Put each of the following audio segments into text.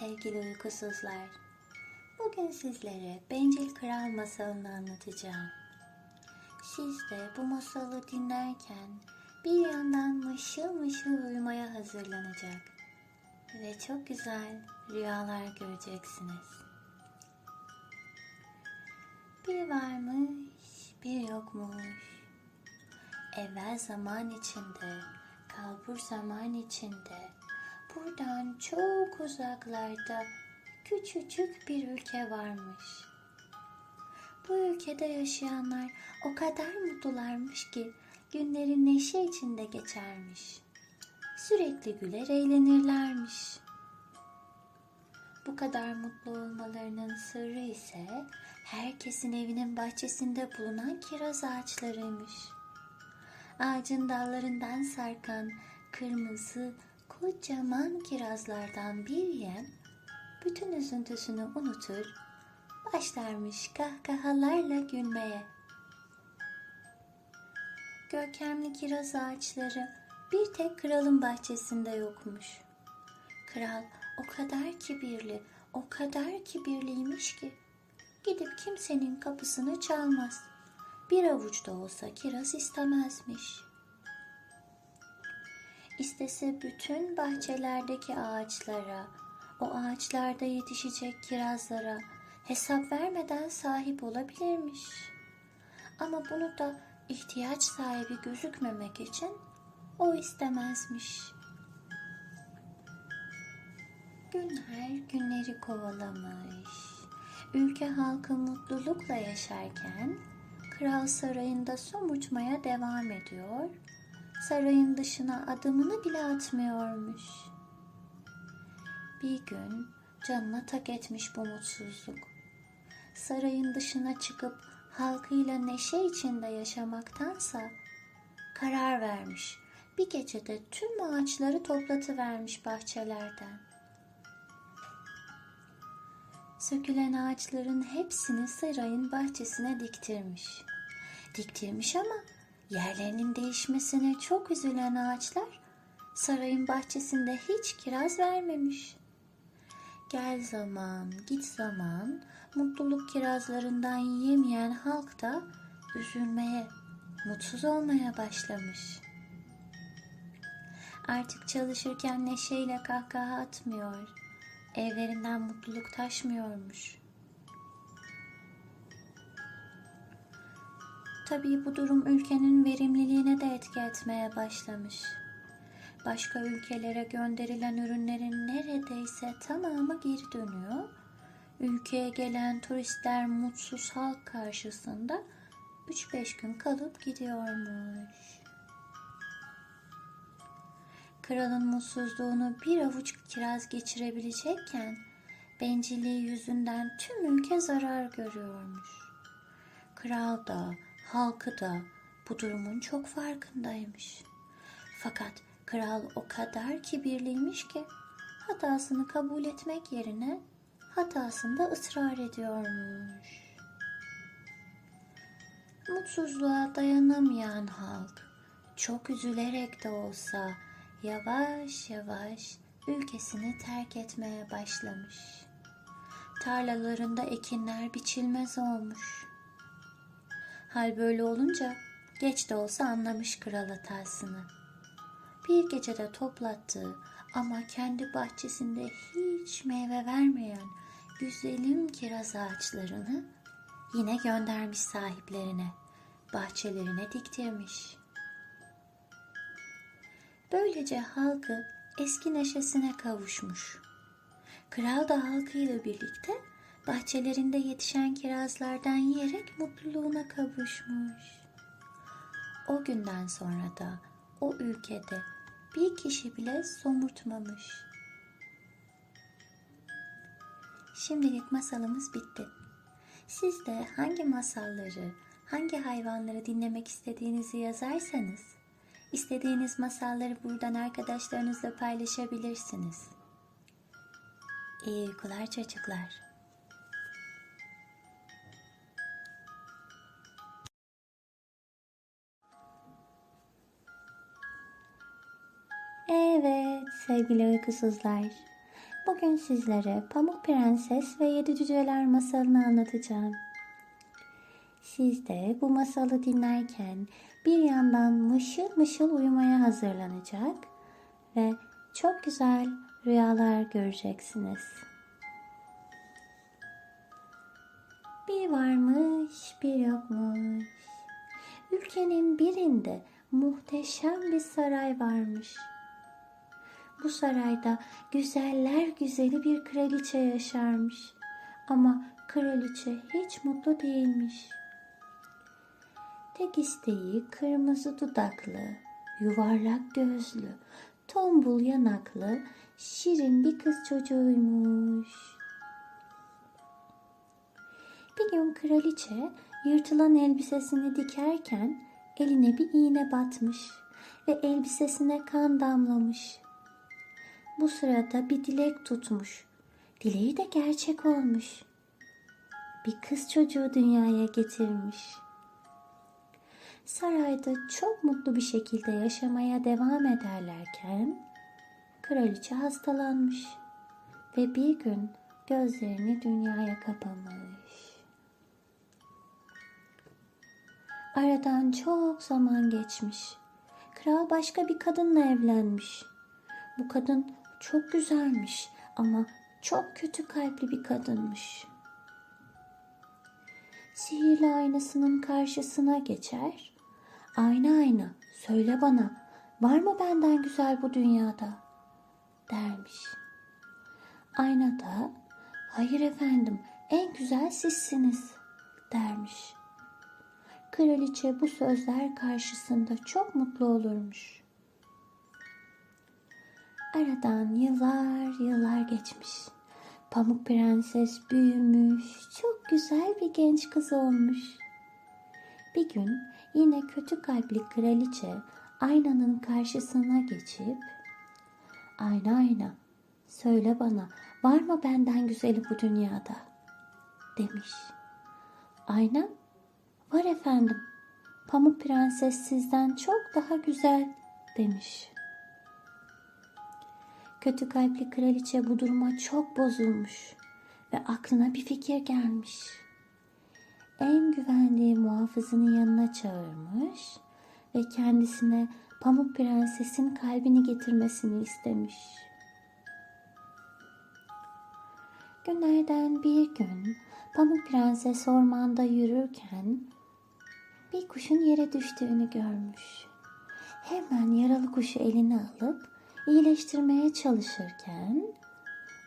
sevgili uykusuzlar. Bugün sizlere Bencil Kral masalını anlatacağım. Siz de bu masalı dinlerken bir yandan mışıl mışıl uyumaya hazırlanacak ve çok güzel rüyalar göreceksiniz. Bir varmış, bir yokmuş. Evvel zaman içinde, kalbur zaman içinde, buradan çok uzaklarda küçücük bir ülke varmış. Bu ülkede yaşayanlar o kadar mutlularmış ki günleri neşe içinde geçermiş. Sürekli güler eğlenirlermiş. Bu kadar mutlu olmalarının sırrı ise herkesin evinin bahçesinde bulunan kiraz ağaçlarıymış. Ağacın dallarından sarkan kırmızı kocaman kirazlardan bir yem bütün üzüntüsünü unutur, başlarmış kahkahalarla gülmeye. Görkemli kiraz ağaçları bir tek kralın bahçesinde yokmuş. Kral o kadar kibirli, o kadar kibirliymiş ki gidip kimsenin kapısını çalmaz. Bir avuç da olsa kiraz istemezmiş. İstese bütün bahçelerdeki ağaçlara, o ağaçlarda yetişecek kirazlara hesap vermeden sahip olabilirmiş. Ama bunu da ihtiyaç sahibi gözükmemek için o istemezmiş. Günler günleri kovalamış. Ülke halkı mutlulukla yaşarken kral sarayında somurtmaya devam ediyor. Sarayın dışına adımını bile atmıyormuş. Bir gün canına tak etmiş bu mutsuzluk. Sarayın dışına çıkıp halkıyla neşe içinde yaşamaktansa karar vermiş. Bir gecede tüm ağaçları toplatıvermiş bahçelerden. Sökülen ağaçların hepsini sarayın bahçesine diktirmiş. Diktirmiş ama yerlerinin değişmesine çok üzülen ağaçlar sarayın bahçesinde hiç kiraz vermemiş. Gel zaman, git zaman, mutluluk kirazlarından yiyemeyen halk da üzülmeye, mutsuz olmaya başlamış. Artık çalışırken neşeyle kahkaha atmıyor, evlerinden mutluluk taşmıyormuş. Tabii bu durum ülkenin verimliliğine de etki etmeye başlamış. Başka ülkelere gönderilen ürünlerin neredeyse tamamı geri dönüyor. Ülkeye gelen turistler mutsuz halk karşısında 3-5 gün kalıp gidiyormuş. Kralın mutsuzluğunu bir avuç kiraz geçirebilecekken bencilliği yüzünden tüm ülke zarar görüyormuş. Kral da, halkı da bu durumun çok farkındaymış. Fakat kral o kadar kibirliymiş ki hatasını kabul etmek yerine hatasında ısrar ediyormuş. Mutsuzluğa dayanamayan halk çok üzülerek de olsa yavaş yavaş ülkesini terk etmeye başlamış. Tarlalarında ekinler biçilmez olmuş. Hal böyle olunca geç de olsa anlamış kral hatasını. Bir gecede toplattığı ama kendi bahçesinde hiç meyve vermeyen güzelim kiraz ağaçlarını yine göndermiş sahiplerine, bahçelerine diktirmiş. Böylece halkı eski neşesine kavuşmuş. Kral da halkıyla birlikte bahçelerinde yetişen kirazlardan yiyerek mutluluğuna kavuşmuş. O günden sonra da o ülkede bir kişi bile somurtmamış. Şimdilik masalımız bitti. Siz de hangi masalları, hangi hayvanları dinlemek istediğinizi yazarsanız, istediğiniz masalları buradan arkadaşlarınızla paylaşabilirsiniz. İyi uykular çocuklar. Sevgili uykusuzlar. Bugün sizlere Pamuk Prenses ve Yedi Cüceler masalını anlatacağım. Siz de bu masalı dinlerken bir yandan mışıl mışıl uyumaya hazırlanacak ve çok güzel rüyalar göreceksiniz. Bir varmış, bir yokmuş. Ülkenin birinde muhteşem bir saray varmış. Bu sarayda güzeller güzeli bir kraliçe yaşarmış. Ama kraliçe hiç mutlu değilmiş. Tek isteği kırmızı dudaklı, yuvarlak gözlü, tombul yanaklı, şirin bir kız çocuğuymuş. Bir gün kraliçe yırtılan elbisesini dikerken eline bir iğne batmış ve elbisesine kan damlamış. Bu sırada bir dilek tutmuş. Dileği de gerçek olmuş. Bir kız çocuğu dünyaya getirmiş. Sarayda çok mutlu bir şekilde yaşamaya devam ederlerken kraliçe hastalanmış ve bir gün gözlerini dünyaya kapamış. Aradan çok zaman geçmiş. Kral başka bir kadınla evlenmiş. Bu kadın çok güzelmiş ama çok kötü kalpli bir kadınmış. Sihirli aynasının karşısına geçer. Ayna ayna söyle bana var mı benden güzel bu dünyada? dermiş. Ayna da hayır efendim en güzel sizsiniz dermiş. Kraliçe bu sözler karşısında çok mutlu olurmuş. Aradan yıllar yıllar geçmiş. Pamuk Prenses büyümüş, çok güzel bir genç kız olmuş. Bir gün yine kötü kalpli kraliçe aynanın karşısına geçip Ayna ayna söyle bana var mı benden güzeli bu dünyada demiş. Ayna var efendim Pamuk Prenses sizden çok daha güzel demiş. Kötü kalpli kraliçe bu duruma çok bozulmuş ve aklına bir fikir gelmiş. En güvendiği muhafızını yanına çağırmış ve kendisine Pamuk Prenses'in kalbini getirmesini istemiş. Günlerden bir gün Pamuk Prenses ormanda yürürken bir kuşun yere düştüğünü görmüş. Hemen yaralı kuşu eline alıp iyileştirmeye çalışırken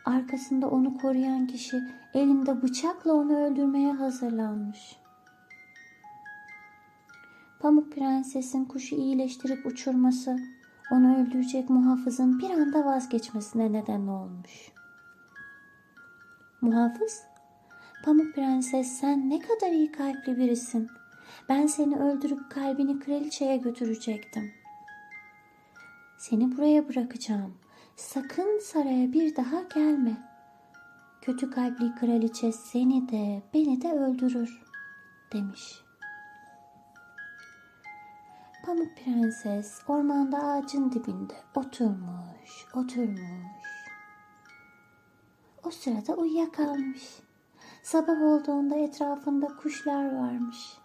arkasında onu koruyan kişi elinde bıçakla onu öldürmeye hazırlanmış. Pamuk Prenses'in kuşu iyileştirip uçurması onu öldürecek muhafızın bir anda vazgeçmesine neden olmuş. Muhafız, Pamuk Prenses sen ne kadar iyi kalpli birisin. Ben seni öldürüp kalbini kraliçeye götürecektim. Seni buraya bırakacağım. Sakın saraya bir daha gelme. Kötü kalpli kraliçe seni de beni de öldürür demiş. Pamuk Prenses ormanda ağacın dibinde oturmuş, oturmuş. O sırada uyuyakalmış. Sabah olduğunda etrafında kuşlar varmış.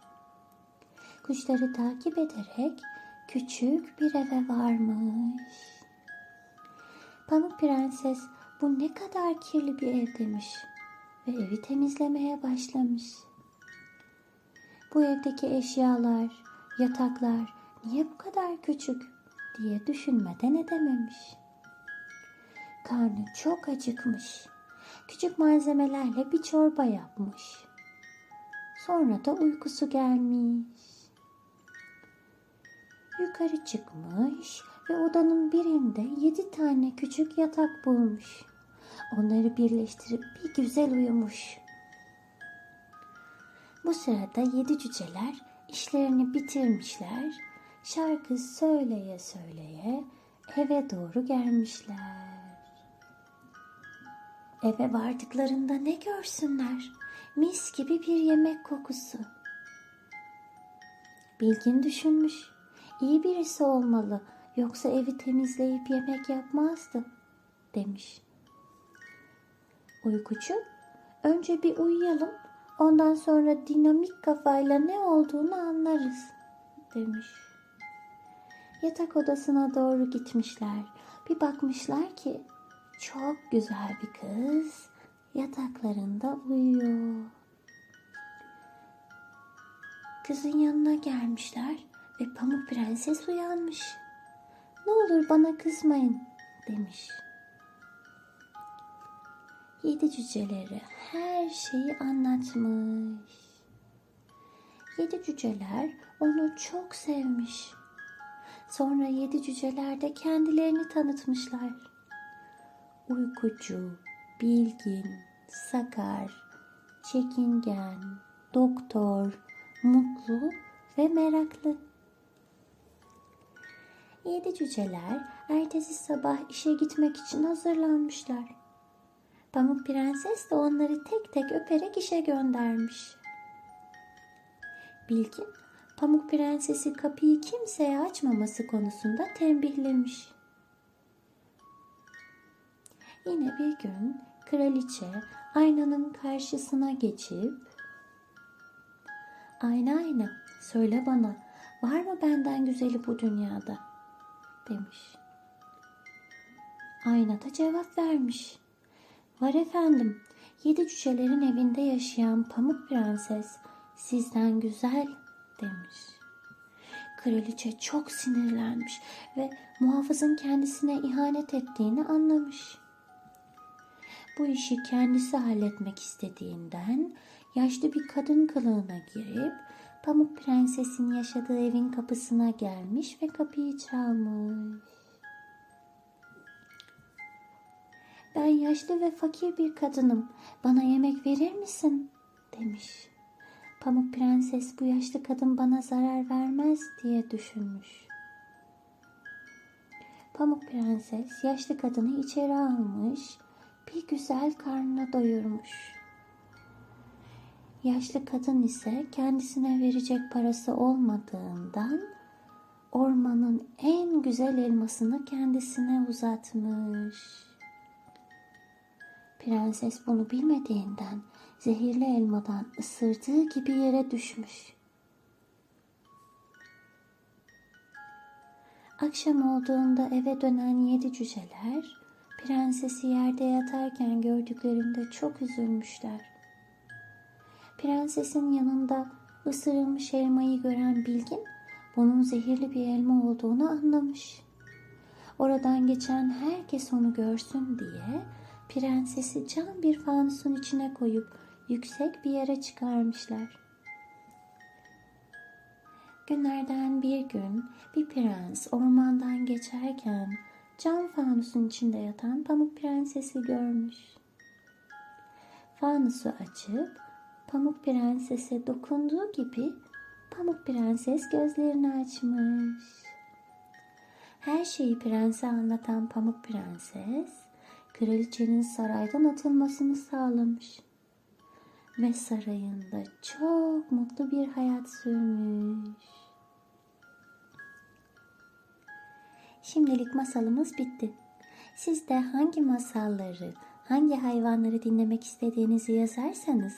Kuşları takip ederek küçük bir eve varmış. Pamuk Prenses bu ne kadar kirli bir ev demiş ve evi temizlemeye başlamış. Bu evdeki eşyalar, yataklar niye bu kadar küçük diye düşünmeden edememiş. Karnı çok acıkmış. Küçük malzemelerle bir çorba yapmış. Sonra da uykusu gelmiş. Yukarı çıkmış ve odanın birinde yedi tane küçük yatak bulmuş. Onları birleştirip bir güzel uyumuş. Bu sırada yedi cüceler işlerini bitirmişler. Şarkı söyleye söyleye eve doğru gelmişler. Eve vardıklarında ne görsünler? Mis gibi bir yemek kokusu. Bilgin düşünmüş. İyi birisi olmalı. Yoksa evi temizleyip yemek yapmazdı demiş. Uykucu, önce bir uyuyalım. Ondan sonra dinamik kafayla ne olduğunu anlarız demiş. Yatak odasına doğru gitmişler. Bir bakmışlar ki çok güzel bir kız yataklarında uyuyor. Kızın yanına gelmişler ve Pamuk Prenses uyanmış. Ne olur bana kızmayın demiş. Yedi cüceleri her şeyi anlatmış. Yedi cüceler onu çok sevmiş. Sonra yedi cüceler de kendilerini tanıtmışlar. Uykucu, bilgin, sakar, çekingen, doktor, mutlu ve meraklı. Yedi cüceler ertesi sabah işe gitmek için hazırlanmışlar. Pamuk Prenses de onları tek tek öperek işe göndermiş. Bilgin, Pamuk Prenses'i kapıyı kimseye açmaması konusunda tembihlemiş. Yine bir gün kraliçe aynanın karşısına geçip Ayna ayna söyle bana var mı benden güzeli bu dünyada demiş. Ayna da cevap vermiş. Var efendim yedi cücelerin evinde yaşayan Pamuk Prenses sizden güzel demiş. Kraliçe çok sinirlenmiş ve muhafızın kendisine ihanet ettiğini anlamış. Bu işi kendisi halletmek istediğinden yaşlı bir kadın kılığına girip Pamuk Prenses'in yaşadığı evin kapısına gelmiş ve kapıyı çalmış. Ben yaşlı ve fakir bir kadınım. Bana yemek verir misin? demiş. Pamuk Prenses bu yaşlı kadın bana zarar vermez diye düşünmüş. Pamuk Prenses yaşlı kadını içeri almış, bir güzel karnına doyurmuş. Yaşlı kadın ise kendisine verecek parası olmadığından ormanın en güzel elmasını kendisine uzatmış. Prenses bunu bilmediğinden zehirli elmadan ısırdığı gibi yere düşmüş. Akşam olduğunda eve dönen yedi cüceler prensesi yerde yatarken gördüklerinde çok üzülmüşler. Prensesin yanında ısırılmış elmayı gören Bilgin bunun zehirli bir elma olduğunu anlamış. Oradan geçen herkes onu görsün diye prensesi cam bir fanusun içine koyup yüksek bir yere çıkarmışlar. Günlerden bir gün bir prens ormandan geçerken cam fanusun içinde yatan Pamuk Prenses'i görmüş. Fanusu açıp Pamuk Prenses'e dokunduğu gibi Pamuk Prenses gözlerini açmış. Her şeyi prense anlatan Pamuk Prenses, kraliçenin saraydan atılmasını sağlamış. Ve sarayında çok mutlu bir hayat sürmüş. Şimdilik masalımız bitti. Siz de hangi masalları, hangi hayvanları dinlemek istediğinizi yazarsanız,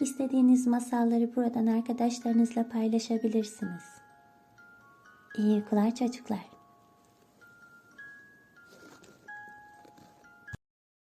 istediğiniz masalları buradan arkadaşlarınızla paylaşabilirsiniz. İyi uykular çocuklar.